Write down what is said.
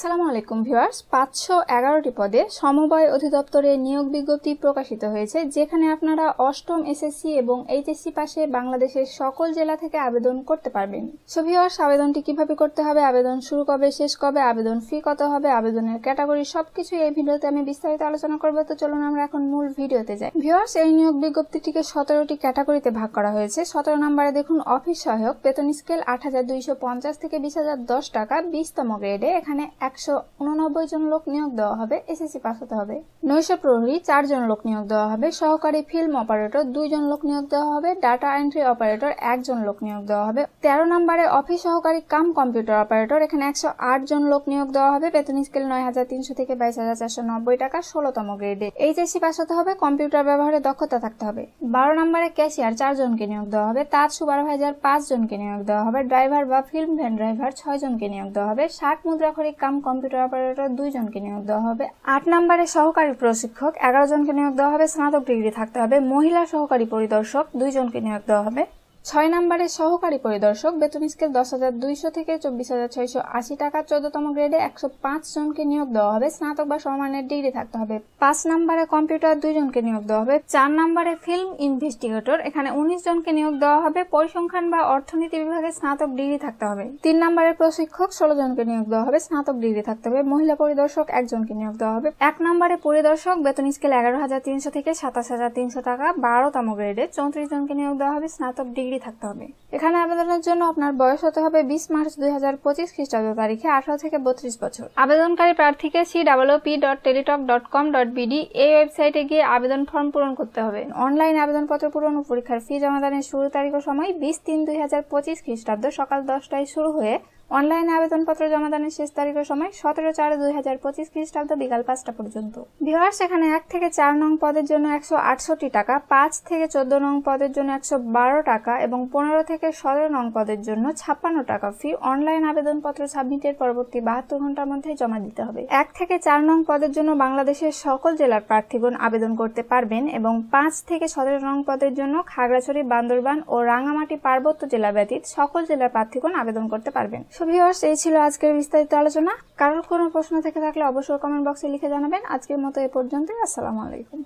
আসসালামু আলাইকুম ভিউয়ার্স। পাঁচশো এগারোটি পদে সমবায় অধিদপ্তরে নিয়োগ বিজ্ঞপ্তি প্রকাশিত হয়েছে, যেখানে আপনারা অষ্টম এসএসসি এবং এইচএসসি পাশে বাংলাদেশের সকল জেলা থেকে আবেদন করতে পারবেন। সো ভিউয়ার্স, আবেদনটি কীভাবে করতে হবে, আবেদন শুরু কবে, শেষ কবে, আবেদন ফি কত হবে, আবেদনের ক্যাটাগরি সবকিছু এই ভিডিওতে আমি বিস্তারিত আলোচনা করব। তো চলুন আমরা এখন মূল ভিডিওতে যাই। ভিউয়ার্স, এই নিয়োগ বিজ্ঞপ্তিটিকে সতেরোটি ক্যাটাগরিতে ভাগ করা হয়েছে। সতেরো নম্বরে দেখুন, অফিস সহায়ক, বেতন স্কেল আট হাজার দুইশো পঞ্চাশ থেকে বিশ হাজার দশ টাকা, বিশতম গ্রেডে এখানে একশো উননব্বই জন লোক নিয়োগ দেওয়া হবে, এসএসসি পাস হতে হবে। নৈশ প্রহরী চারজন লোক নিয়োগ দেওয়া হবে, সহকারী ফিল্ম অপারেটর দুইজন লোক নিয়োগ দেওয়া হবে, ডাটা এন্ট্রি অপারেটর একজন লোক নিয়োগ দেওয়া হবে। তেরো নম্বরে অফিস সহকারী কাম কম্পিউটার অপারেটর, এখানে একশো আট জন লোক নিয়োগ দেওয়া হবে, বেতন স্কেল নয় হাজার তিনশো থেকে বাইশ হাজার চারশো নব্বই টাকা, ষোলোতম গ্রেডে। এইচএসসি পাস হতে হবে, কম্পিউটার ব্যবহারে দক্ষতা থাকতে হবে। বারো নম্বরে ক্যাশিয়ার চারজনকে নিয়োগ দেওয়া হবে, তাঁত সুপারভাইজার পাঁচ জনকে নিয়োগ দেওয়া হবে, ড্রাইভার বা ফিল্ম ভ্যান ড্রাইভার ছয় জনকে নিয়োগ দেওয়া হবে, ষাট মুদ্রাখরিক কাম কম্পিউটার অপারেটর দুইজনকে নিয়োগ দেওয়া হবে। আট নম্বরে সহকারী প্রশিক্ষক, এগারো জনকে নিয়োগ দেওয়া হবে। স্নাতক ডিগ্রি থাকতে হবে। মহিলা সহকারী পরিদর্শক, দুইজনকে নিয়োগ দেওয়া হবে। ছয় নম্বরে সহকারী পরিদর্শক বেতন স্কেল দশ হাজার দুইশো থেকে চব্বিশ হাজার ছয়শো আশি টাকা, চোদ্দতম গ্রেডে একশো পাঁচ জনকে নিয়োগ দেওয়া হবে, স্নাতক বা সমানের ডিগ্রি থাকতে হবে। পাঁচ নম্বরে কম্পিউটার দুইজনকে নিয়োগ দেওয়া হবে, চার নম্বরে ফিল্ম ইনভেস্টিগেটর, এখানে উনিশ জনকে নিয়োগ দেওয়া হবে, পরিসংখ্যান বা অর্থনীতি বিভাগে স্নাতক ডিগ্রি থাকতে হবে। তিন নম্বরের প্রশিক্ষক, ষোলো জনকে নিয়োগ দেওয়া হবে, স্নাতক ডিগ্রি থাকতে হবে, মহিলা পরিদর্শক একজনকে নিয়োগ দেওয়া হবে। এক নম্বরে পরিদর্শক, বেতন স্কেল এগারো হাজার তিনশো থেকে সাতাশ হাজার তিনশো টাকা, বারোতম গ্রেডে চৌত্রিশ জনকে নিয়োগ দেওয়া হবে, স্নাতক ডিগ্রি থাকতে হবে। এখানে আবেদনের জন্য আপনার বয়স হতে হবে বিশ মার্চ দুই হাজার পঁচিশ খ্রিস্টাব্দ তারিখে আঠারো থেকে বত্রিশ বছর। আবেদনকারী প্রার্থীকে C double P dot Teletalk dot com dot BD এই ওয়েবসাইটে গিয়ে আবেদন ফর্ম পূরণ করতে হবে। অনলাইন আবেদনপত্র পূরণ ও পরীক্ষার ফি জমাদানের শুরু তারিখ ও সময় বিশ তিন দুই হাজার পঁচিশ খ্রিস্টাব্দ সকাল দশটায় শুরু হয়ে অনলাইনে আবেদনপত্র জমাদানের শেষ তারিখের সময় সতেরো চার দুই হাজার পঁচিশ খ্রিস্টাব্দ বিকাল পাঁচটা পর্যন্ত। ভিওয়ার্স এখানে এক থেকে চার নং পদের জন্য একশো আটষট্টি টাকা, পাঁচ থেকে চোদ্দ নং পদের জন্য একশো বারো টাকা এবং পনেরো থেকে সতেরো নং পদের জন্য ছাপ্পান্ন টাকা ফি অনলাইন আবেদনপত্র সাবমিটের পরবর্তী বাহাত্তর ঘণ্টার মধ্যে জমা দিতে হবে। এক থেকে চার নং পদের জন্য বাংলাদেশের সকল জেলার প্রার্থীগণ আবেদন করতে পারবেন এবং পাঁচ থেকে সতেরো নং পদের জন্য খাগড়াছড়ি, বান্দরবান ও রাঙামাটি পার্বত্য জেলা ব্যতীত সকল জেলার প্রার্থীগণ আবেদন করতে পারবেন। সো ভিউয়ার্স এই ছিল আজকের বিস্তারিত আলোচনা। কারোর কোনো প্রশ্ন থেকে থাকলে অবশ্যই কমেন্ট বক্সে লিখে জানাবেন। আজকের মতো এ পর্যন্তই। আসসালামু আলাইকুম।